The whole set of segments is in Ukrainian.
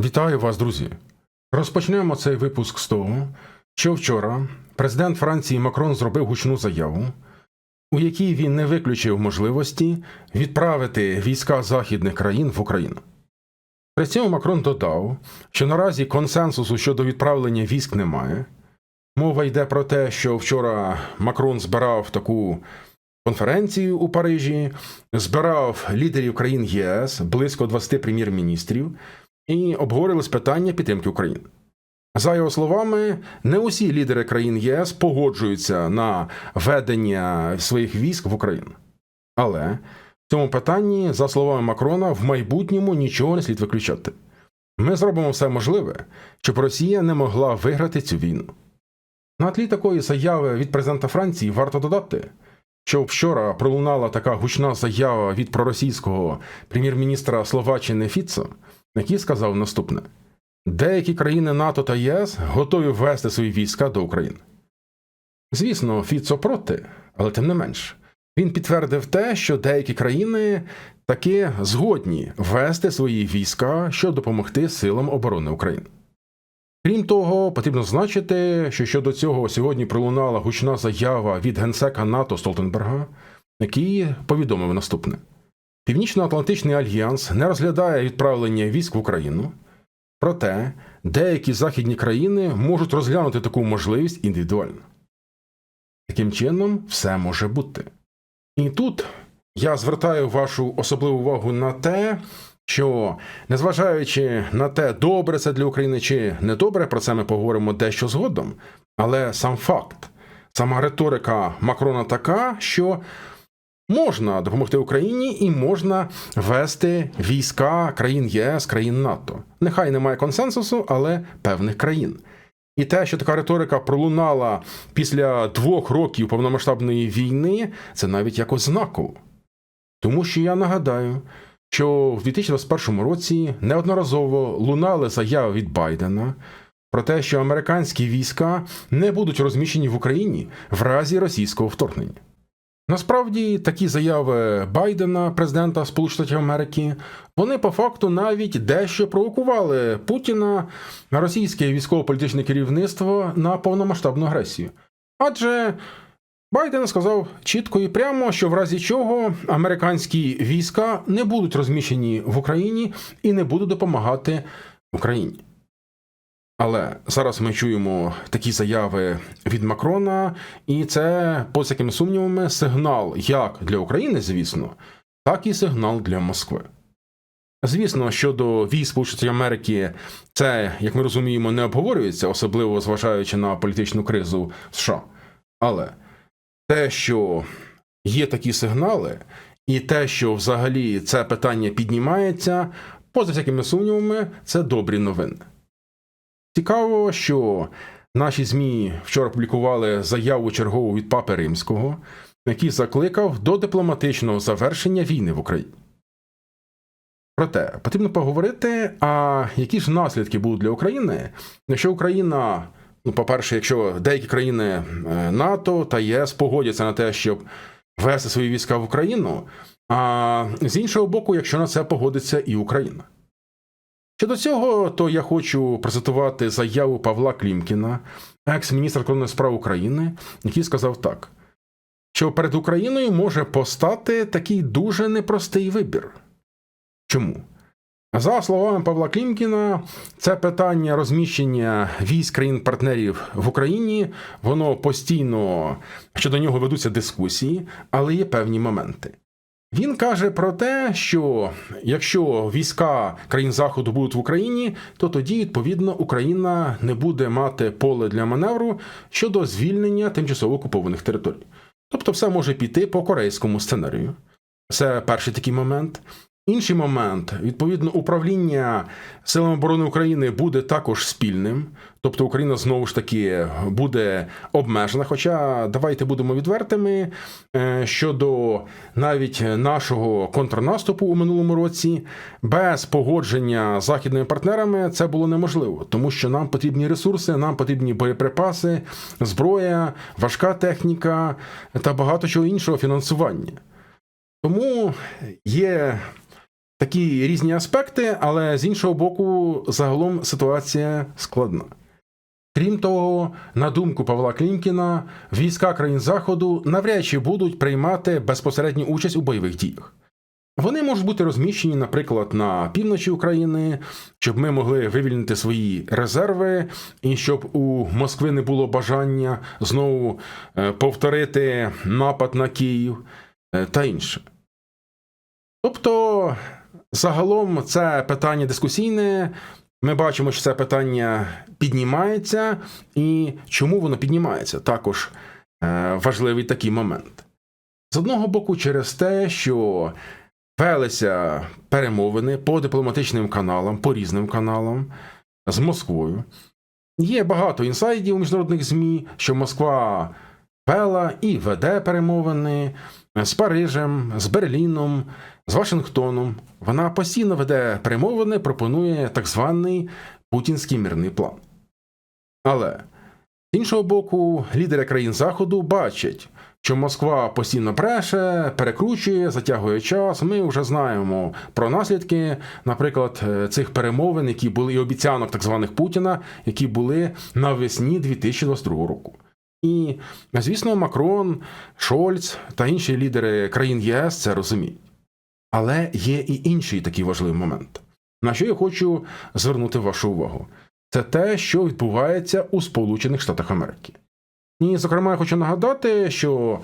Вітаю вас, друзі! Розпочнемо цей випуск з того, що вчора президент Франції Макрон зробив гучну заяву, у якій він не виключив можливості відправити війська західних країн в Україну. При цьому Макрон додав, що наразі консенсусу щодо відправлення військ немає. Мова йде про те, що вчора Макрон збирав таку конференцію у Парижі, збирав лідерів країн ЄС, близько 20 прем'єр-міністрів, і обговорились питання підтримки України. За його словами, не усі лідери країн ЄС погоджуються на ведення своїх військ в Україну. Але в цьому питанні, за словами Макрона, в майбутньому нічого не слід виключати. Ми зробимо все можливе, щоб Росія не могла виграти цю війну. На тлі такої заяви від президента Франції варто додати, що вчора пролунала така гучна заява від проросійського прем'єр-міністра Словаччини Фіцо, який сказав наступне: деякі країни НАТО та ЄС готові ввести свої війська до України. Звісно, Фіцо проти, але тим не менш, він підтвердив те, що деякі країни таки згодні ввести свої війська, щоб допомогти силам оборони України. Крім того, потрібно значити, що щодо цього сьогодні пролунала гучна заява від генсека НАТО Столтенберга, який повідомив наступне: Північно-Атлантичний альянс не розглядає відправлення військ в Україну, проте деякі західні країни можуть розглянути таку можливість індивідуально. Таким чином, все може бути. І тут я звертаю вашу особливу увагу на те, що незважаючи на те, добре це для України чи не добре, про це ми поговоримо дещо згодом. Але сам факт, сама риторика Макрона така, що можна допомогти Україні і можна вести війська країн ЄС, країн НАТО. Нехай немає консенсусу, але певних країн. І те, що така риторика пролунала після двох років повномасштабної війни, це навіть якось знаково. Тому що я нагадаю, що в 2021 році неодноразово лунали заяви від Байдена про те, що американські війська не будуть розміщені в Україні в разі російського вторгнення. Насправді, такі заяви Байдена, президента Сполучених Штатів Америки, вони по факту навіть дещо провокували Путіна на російське військово-політичне керівництво на повномасштабну агресію. Адже Байден сказав чітко і прямо, що в разі чого американські війська не будуть розміщені в Україні і не будуть допомагати Україні. Але зараз ми чуємо такі заяви від Макрона, і це, поза якими сумнівами, сигнал як для України, звісно, так і сигнал для Москви. Звісно, щодо військ Сполучених Америки, це, як ми розуміємо, не обговорюється, особливо зважаючи на політичну кризу США. Але те, що є такі сигнали, і те, що взагалі це питання піднімається, поза всякими сумнівами, це добрі новини. Цікаво, що наші ЗМІ вчора публікували заяву чергову від Папи Римського, який закликав до дипломатичного завершення війни в Україні. Проте потрібно поговорити, а які ж наслідки будуть для України, якщо Україна, ну, по-перше, якщо деякі країни е, НАТО та ЄС погодяться на те, щоб вести свої війська в Україну, а з іншого боку, якщо на це погодиться і Україна. Щодо цього, то я хочу процитувати заяву Павла Клімкіна, екс-міністра кордонних справ України, який сказав так, що перед Україною може постати такий дуже непростий вибір. Чому? За словами Павла Клімкіна, це питання розміщення військ країн-партнерів в Україні, воно постійно щодо нього ведуться дискусії, але є певні моменти. Він каже про те, що якщо війська країн Заходу будуть в Україні, то тоді, відповідно, Україна не буде мати поле для маневру щодо звільнення тимчасово окупованих територій. Тобто, все може піти по корейському сценарію. Це перший такий момент. Інший момент, відповідно, управління силами оборони України буде також спільним, тобто Україна знову ж таки буде обмежена. Хоча давайте будемо відвертими е, щодо навіть нашого контрнаступу у минулому році, без погодження з західними партнерами це було неможливо, тому що нам потрібні ресурси, нам потрібні боєприпаси, зброя, важка техніка та багато чого іншого фінансування. Тому є такі різні аспекти, але з іншого боку, загалом ситуація складна. Крім того, на думку Павла Клімкіна, війська країн Заходу навряд чи будуть приймати безпосередню участь у бойових діях. Вони можуть бути розміщені, наприклад, на півночі України, щоб ми могли вивільнити свої резерви, і щоб у Москви не було бажання знову е, повторити напад на Київ е, та інше. Тобто, загалом, це питання дискусійне. Ми бачимо, що це питання піднімається, і чому воно піднімається? Також е, важливий такий момент. З одного боку, через те, що велися перемовини по дипломатичним каналам, по різним каналам з Москвою. Є багато інсайдів у міжнародних ЗМІ, що Москва вела і веде перемовини з Парижем, з Берліном, з Вашингтоном. Вона постійно веде перемовини, пропонує так званий путінський мирний план. Але з іншого боку, лідери країн Заходу бачать, що Москва постійно бреше, перекручує, затягує час. Ми вже знаємо про наслідки, наприклад, е, цих перемовин, які були і обіцянок так званих Путіна, які були навесні 2022 року. І, звісно, Макрон, Шольц та інші лідери країн ЄС це розуміють. Але є і інший такий важливий момент, на що я хочу звернути вашу увагу. Це те, що відбувається у Сполучених Штатах Америки. І, зокрема, я хочу нагадати, що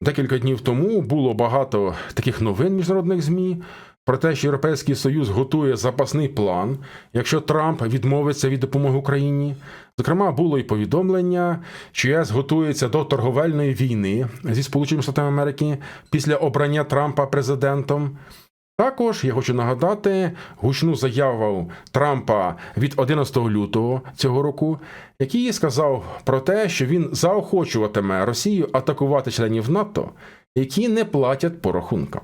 декілька днів тому було багато таких новин міжнародних ЗМІ про те, що Європейський Союз готує запасний план, якщо Трамп відмовиться від допомоги Україні. Зокрема, було і повідомлення, що ЄС готується до торговельної війни зі Сполученими Штатами Америки після обрання Трампа президентом. Також я хочу нагадати гучну заяву Трампа від 11 лютого цього року, який сказав про те, що він заохочуватиме Росію атакувати членів НАТО, які не платять по рахункам.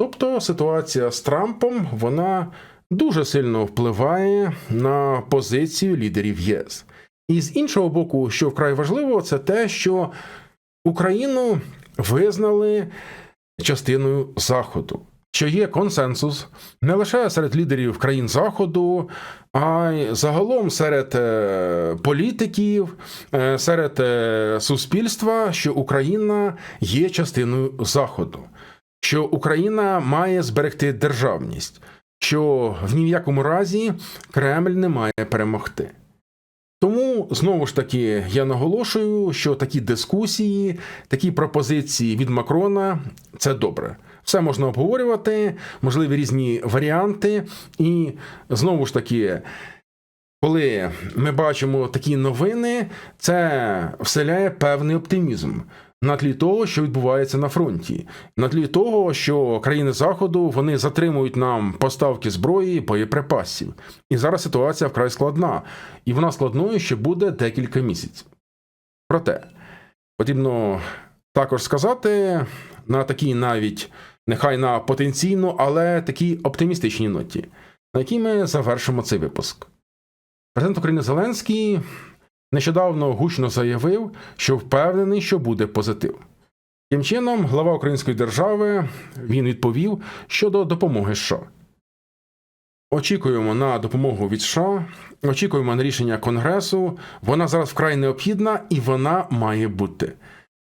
Тобто ситуація з Трампом вона дуже сильно впливає на позицію лідерів ЄС. І з іншого боку, що вкрай важливо, це те, що Україну визнали частиною Заходу. Що є консенсус не лише серед лідерів країн Заходу, а й загалом серед е, політиків, е, серед е, суспільства, що Україна є частиною Заходу, що Україна має зберегти державність, що в ні в якому разі Кремль не має перемогти. Тому знову ж таки я наголошую, що такі дискусії, такі пропозиції від Макрона це добре. Все можна обговорювати, можливі різні варіанти, і знову ж таки, коли ми бачимо такі новини, це вселяє певний оптимізм. На тлі того, що відбувається на фронті, на тлі того, що країни Заходу вони затримують нам поставки зброї, боєприпасів. І зараз ситуація вкрай складна, і вона складною ще буде декілька місяців. Проте потрібно також сказати на такій навіть нехай на потенційну, але такій оптимістичній ноті, на якій ми завершимо цей випуск. Президент України Зеленський нещодавно гучно заявив, що впевнений, що буде позитив. Тим чином, глава Української держави він відповів щодо допомоги США. Очікуємо на допомогу від США, очікуємо на рішення Конгресу. Вона зараз вкрай необхідна і вона має бути.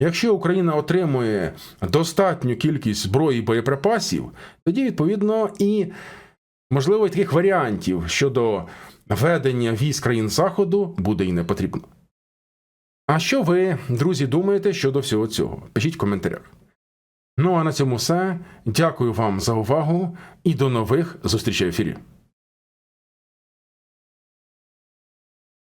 Якщо Україна отримує достатню кількість зброї і боєприпасів, тоді відповідно і можливо і таких варіантів щодо ведення військ країн Заходу буде і не потрібно. А що ви, друзі, думаєте щодо всього цього? Пишіть в коментарях. Ну а на цьому все. Дякую вам за увагу і до нових зустрічей в ефірі.